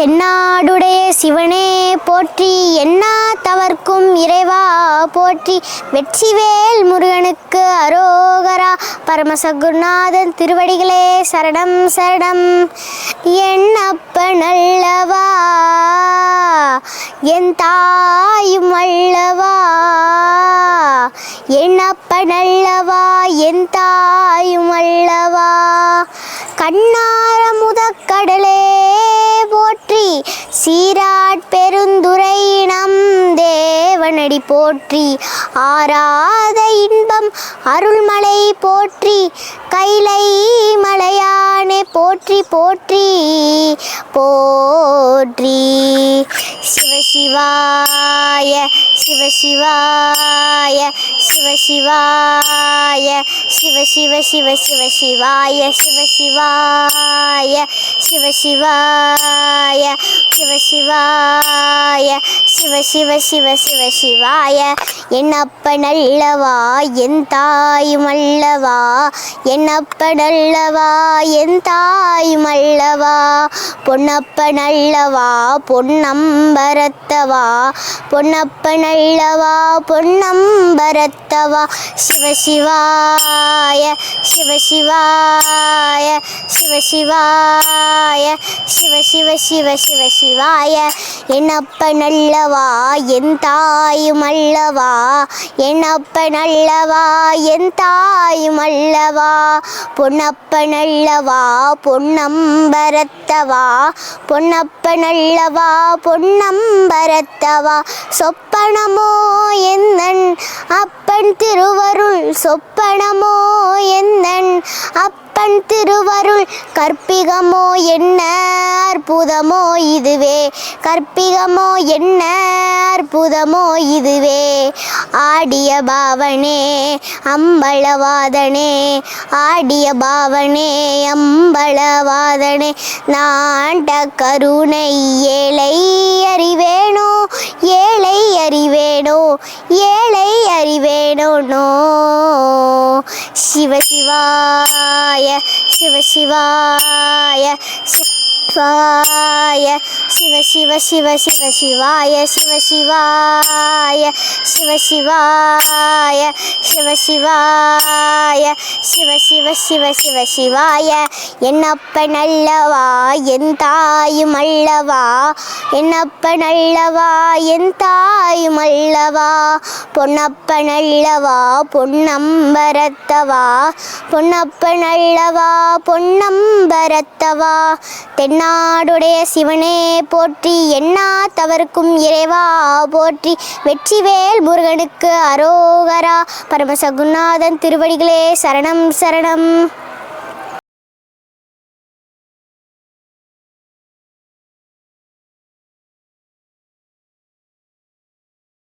தென்னாடுடைய சிவனே போற்றி எண்ணா தவர்க்கும் இறைவா போற்றி. வெற்றிவேல் முருகனுக்கு அரோகரா பரமசகுநாதன் திருவடிகளே சரணம் சரணம். என்னப்ப நல்லவா என் தாயும் அல்லவா? என்னப்ப நல்லவா என் தாயும் அல்லவா? கண்ணார முதக்கடலே போற்றி. சீராட் பெருந்துரையினம் தே தேவனடி போற்றி ஆராத இன்பம் அருள்மலை போற்றி கைலை மலையானே போற்றி போற்றி போற்றி. சிவசிவாய சிவசிவாய சிவசிவாய சிவ சிவ சிவ சிவ சிவாய சிவசிவாய சிவசிவாய சிவசிவாய சிவ சிவ சிவ சிவ சிவாய என்னப்ப நல்லவா என் தாயும் அல்லவா என் அப்ப நல்லவா என் தாயும் அல்லவா பொன்னப்ப நல்லவா பொன்னம்பரத்தவா பொன்னப்ப நல்லவா பொன்னம்பரத்தவா சிவசிவாய சிவசிவாய சிவசிவாய சிவ சிவ சிவ சிவ சிவாய என்னப்ப நல்லவா? என் தாயும் அல்லவா? என்னப்ப நல்லவா? என் தாயும் அல்லவா? பொன்னப்ப நல்லவா? பொன்னம்பரத்தவா? பொன்னப்ப நல்லவா? பொன்னம்பரத்தவா? சொப்பனமோ என்னன்? அப்பன் திருவருள் சொப்பனமோ என்னன்? அப்பன் திருவருள் கற்பிகமோ என்ன? அற்புதமோ இதுவே? கற்பிகமோ என்ன? அற்புதமோ இதுவே? ஆடிய பாவனே அம்பளவாதனே ஆடிய பாவனே அம்பளவாதனே நாண்ட கருணை ஏழை அறிவேணோ ஏழை அறிவேணோ ஏழை அறிவேணோனோ சிவசிவாய சிவ சிவாய சிவ சிவாய சிவாய சிவ சிவ சிவ சிவ சிவாய சிவ சிவாய சிவ சிவாய சிவ சிவ சிவ சிவ சிவாய. என்னப்ப நல்லவா என் தாயும் அல்லவா? என்னப்ப நல்லவா என் தாயும் அல்லவா? பொன்னப்ப நல்லவா பொன்னம்பரத்தவா? பொன்னப்ப நல்லவா பொன்னம்பரத்தவா? தென்னாடுடைய சிவனே போற்றி என்ன தவறுக்கும் இறைவா போற்றி வெற்றிவேல் முருகனுக்கு அரோகரா பரமசகுநாதன் திருவடிகளே சரணம் சரணம்.